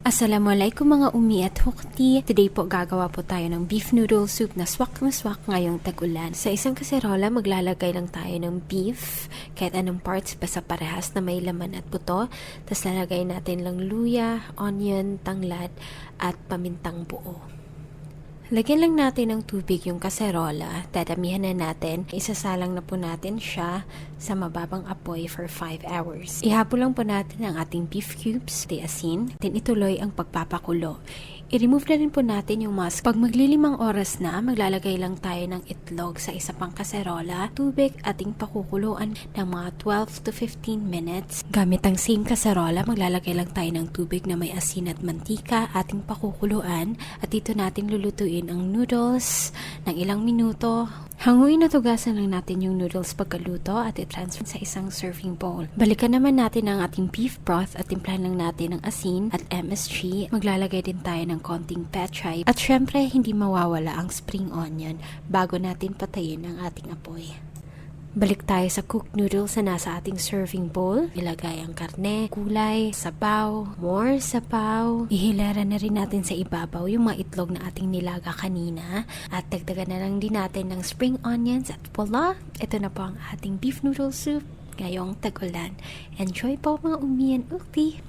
Assalamualaikum mga umi at hukti. Today po gagawa po tayo ng beef noodle soup na swak na swak ngayong tag-ulan. Sa isang kaserola, maglalagay lang tayo ng beef, kahit anong parts basta parehas na may laman at buto. Tapos lalagay natin lang luya, onion, tanglad at pamintang buo. Lagyan lang natin ng tubig yung kaserola, dadamihan na natin, isasalang na po natin siya sa mababang apoy for 5 hours. Ihapo lang po natin ang ating beef cubes, the asin, then ituloy ang pagpapakulo. I-remove na rin po natin yung mask. Pag maglilimang oras na, maglalagay lang tayo ng itlog sa isa pang kaserola, tubig ating pakukuluan ng mga 12 to 15 minutes. Gamit ang same kaserola, maglalagay lang tayo ng tubig na may asin at mantika, ating pakukuluan, at dito natin lulutuin ang noodles ng ilang minuto. Hanguin na tugasan lang natin yung noodles pagkaluto at i-transfer sa isang serving bowl. Balikan naman natin ang ating beef broth at timplahan lang natin ng asin at MSG. Maglalagay din tayo ng konting petchay. At syempre, hindi mawawala ang spring onion bago natin patayin ang ating apoy. Balik tayo sa cooked noodles na nasa ating serving bowl. Ilagay ang karne, kulay, sabaw, more sabaw. Ihilera na rin natin sa ibabaw yung mga itlog na ating nilaga kanina. At dagdagan na lang din natin ng spring onions at voila! Ito na po ang ating beef noodle soup ngayong tag-ulan. Enjoy po mga umiyan ukti!